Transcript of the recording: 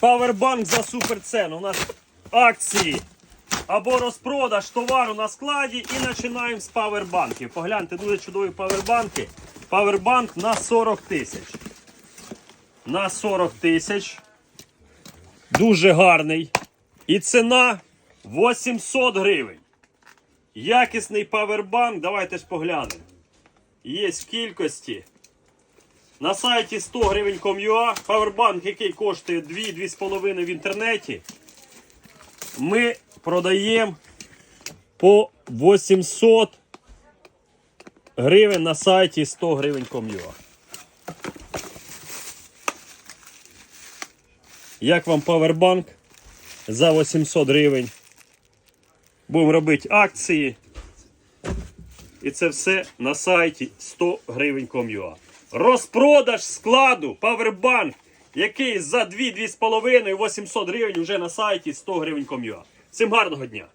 Павербанк за суперцену. У нас акції або розпродаж товару на складі і починаємо з павербанків. Погляньте, дуже чудові павербанки. Павербанк на 40 тисяч. На 40 тисяч. Дуже гарний. І ціна 800 гривень. Якісний павербанк, давайте ж поглянемо. Є в кількості. На сайті 100 гривень Ком'юа. Павербанк, який коштує 2-2,5 в інтернеті. Ми продаємо по 800 гривень на сайті 100 гривень Ком'юа. Як вам павербанк за 800 гривень? Будемо робити акції. І це все на сайті 100 гривень Ком'юа. Розпродаж складу Powerbank, який за 2-2,5 800 гривень вже на сайті 100 гривень Ком'юа. Всім гарного дня!